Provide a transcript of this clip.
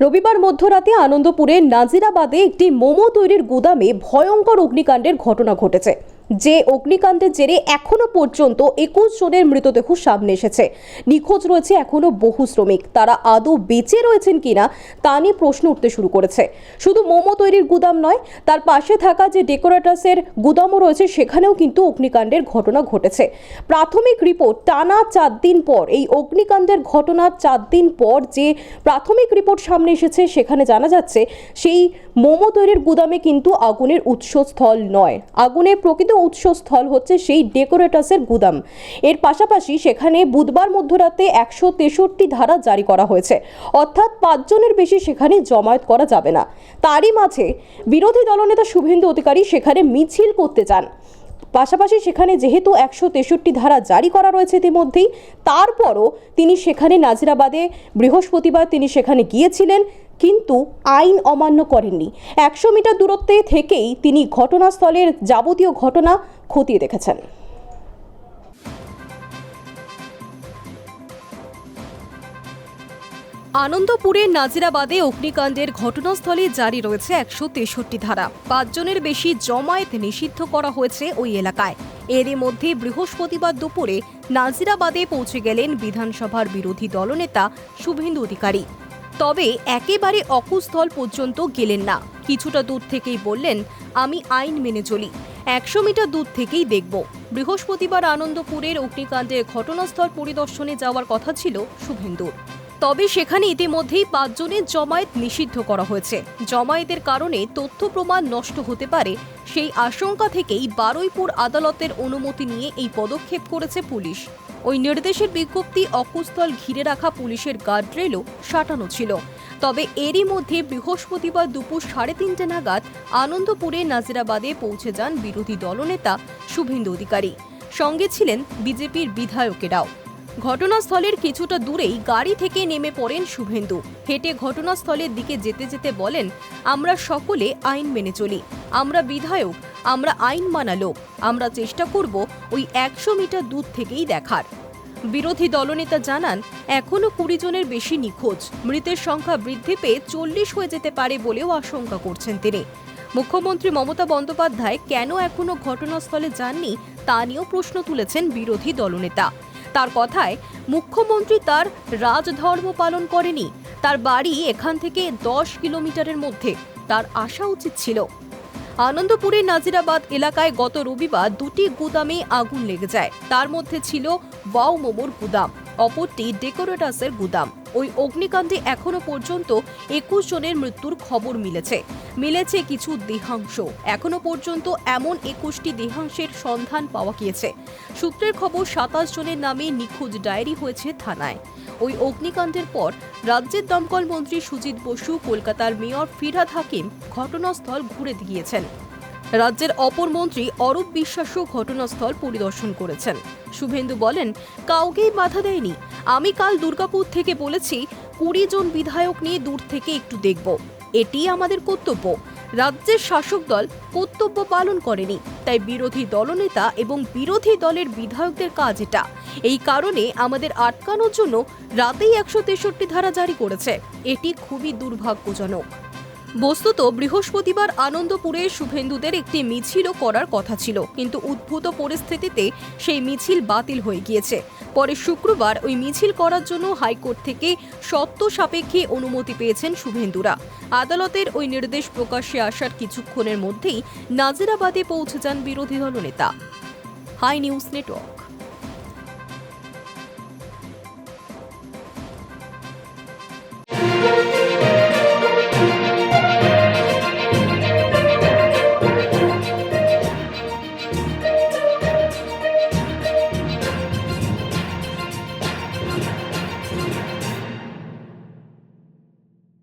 রবিবার মধ্যরাতে আনন্দপুরের নাজিরাবাদে একটি মোমো তৈরির গুদামে ভয়ঙ্কর অগ্নিকাণ্ডের ঘটনা ঘটেছে। যে অগ্নিকাণ্ডের জেরে এখনও পর্যন্ত একুশ জনের মৃতদেহ সামনে এসেছে। নিখোঁজ রয়েছে এখনও বহু শ্রমিক। তারা আদৌ বেঁচে রয়েছেন কিনা তা নিয়ে প্রশ্ন উঠতে শুরু করেছে। শুধু মোমো তৈরির গুদাম নয়, তার পাশে থাকা যে ডেকোরেটার্সের গুদামও রয়েছে, সেখানেও কিন্তু অগ্নিকাণ্ডের ঘটনা ঘটেছে। প্রাথমিক রিপোর্ট, টানা চার দিন পর, এই অগ্নিকাণ্ডের ঘটনার চার দিন পর যে প্রাথমিক রিপোর্ট সামনে এসেছে, সেখানে জানা যাচ্ছে, সেই মোমো তৈরির গুদামে কিন্তু আগুনের উৎসস্থল নয়। আগুনের প্রকৃত উৎসস্থল হচ্ছে সেই ডেকোরেটার্সের গুদাম। এর পাশাপাশি সেখানে বুধবার মধ্যরাতে একশো তেষট্টি ধারা জারি করা হয়েছে। অর্থাৎ পাঁচজনের বেশি সেখানে জমায়েত করা যাবে না। তারই মাঝে বিরোধী দলনেতা শুভেন্দু অধিকারী সেখানে মিছিল করতে চান। পাশাপাশি সেখানে যেহেতু একশো তেষট্টি ধারা জারি করা রয়েছে ইতিমধ্যেই, তারপরও তিনি সেখানে নাজিরাবাদে বৃহস্পতিবার তিনি সেখানে গিয়েছিলেন। কিন্তু আইন অমান্য করেননি। একশো মিটার দূরত্বে থেকেই তিনি ঘটনাস্থলের যাবতীয় ঘটনা খতিয়ে দেখেছেন। আনন্দপুরের নাজিরাবাদে অগ্নিকাণ্ডের ঘটনাস্থলে জারি রয়েছে একশো তেষট্টি ধারা। পাঁচজনের বেশি জমায়েত নিষিদ্ধ করা হয়েছে ওই এলাকায়। এরই মধ্যে বৃহস্পতিবার দুপুরে নাজিরাবাদে পৌঁছে গেলেন বিধানসভার বিরোধী দলনেতা শুভেন্দু অধিকারী। তবে একেবারে অকুস্থল পর্যন্ত গেলেন না। কিছুটা দূর থেকেই বললেন, আমি আইন মেনে চলি। একশো মিটার দূর থেকেই দেখব। বৃহস্পতিবার আনন্দপুরের অগ্নিকাণ্ডের ঘটনাস্থল পরিদর্শনে যাওয়ার কথা ছিল শুভেন্দুর। তবে সেখানে ইতিমধ্যেই পাঁচজনের জমায়েত নিষিদ্ধ করা হয়েছে। জমায়েতের কারণে তথ্য প্রমাণ নষ্ট হতে পারে, সেই আশঙ্কা থেকেই বারুইপুর আদালতের অনুমতি নিয়ে এই পদক্ষেপ করেছে পুলিশ। ওই নির্দেশের বিজ্ঞপ্তি অকুস্থল ঘিরে রাখা পুলিশের গার্ডরেলও সাঁটানো ছিল। তবে এরই মধ্যে বৃহস্পতিবার দুপুর সাড়ে তিনটে নাগাদ আনন্দপুরে নাজিরাবাদে পৌঁছে যান বিরোধী দলনেতা শুভেন্দু অধিকারী। সঙ্গে ছিলেন বিজেপির বিধায়কেরাও। ঘটনাস্থলের কিছুটা দূরেই গাড়ি থেকে নেমে পড়েন শুভেন্দু। হেঁটে ঘটনাস্থলের দিকে যেতে যেতে বলেন, আমরা সকলে আইন মেনে চলি। আমরা বিধায়ক, আমরা আইন মানা লোক। আমরা চেষ্টা করব ওই একশো মিটার দূর থেকেই দেখার। বিরোধী দলনেতা জানান এখনও কুড়ি জনের বেশি নিখোঁজ। মৃতের সংখ্যা বৃদ্ধি পেয়ে চল্লিশ হয়ে যেতে পারে বলেও আশঙ্কা করছেন তিনি। মুখ্যমন্ত্রী মমতা বন্দ্যোপাধ্যায় কেন এখনও ঘটনাস্থলে যাননি তা নিয়েও প্রশ্ন তুলেছেন বিরোধী দলনেতা। তার কথায় মুখ্যমন্ত্রী তার রাজধর্ম পালন করেনি। তার বাড়ি এখান থেকে দশ কিলোমিটারের মধ্যে। তার আসা উচিত ছিল। আনন্দপুরের নাজিরাবাদ এলাকায় গত রবিবার দুটি গুদামে আগুন লেগে যায়। তার মধ্যে ছিল ওয়াও মোমোর গুদাম, অপরটি ডেকোরেটাসের গুদাম। ওই অগ্নিকাণ্ডে এখনও পর্যন্ত একুশ জনের মৃত্যুর খবর মিলেছে। মিলেছে কিছু দেহাংশ। এখনও পর্যন্ত এমন একুশটি দেহাংশের সন্ধান পাওয়া গিয়েছে। সূত্রের খবর সাতাশ জনের নামে নিখোঁজ ডায়েরি হয়েছে থানায়। ওই অগ্নিকাণ্ডের পর রাজ্যের দমকল মন্ত্রী সুজিত বসু, কলকাতার মেয়র ফিরহাদ হাকিম ঘটনাস্থল ঘুরে গিয়েছেন রাজ্যের অপর মন্ত্রী অরূপ বিশ্বাসও ঘটনাস্থল পরিদর্শন করেছেন। শুভেন্দু বলেন, কাউকেই বাধা দেয়নি। আমি কাল দুর্গাপুর থেকে বলেছি, কুড়ি জন বিধায়ক নিয়ে দূর থেকে একটু দেখব। এটি আমাদের কর্তব্য। রাজ্যের শাসক দল কর্তব্য পালন করেনি, তাই বিরোধী দলনেতা এবং বিরোধী দলের বিধায়কদের কাজ এটা। এই কারণে আমাদের আটকানোর জন্য রাতেই একশো তেষট্টি ধারা জারি করেছে। এটি খুবই দুর্ভাগ্যজনক। বস্তুত বৃহস্পতিবার আনন্দপুরে শুভেন্দুদের একটি মিছিলও করার কথা ছিল, কিন্তু উদ্ভূত পরিস্থিতিতে সেই মিছিল বাতিল হয়ে গিয়েছে। পরে শুক্রবার ওই মিছিল করার জন্য হাইকোর্ট থেকে সত্য সাপেক্ষে অনুমতি পেয়েছেন শুভেন্দুরা। আদালতের ওই নির্দেশ প্রকাশ্যে আসার কিছুক্ষণের মধ্যেই নাজিরাবাদে পৌঁছে যান বিরোধী দলনেতা হাই নিউজ নেটওয়ার্ক।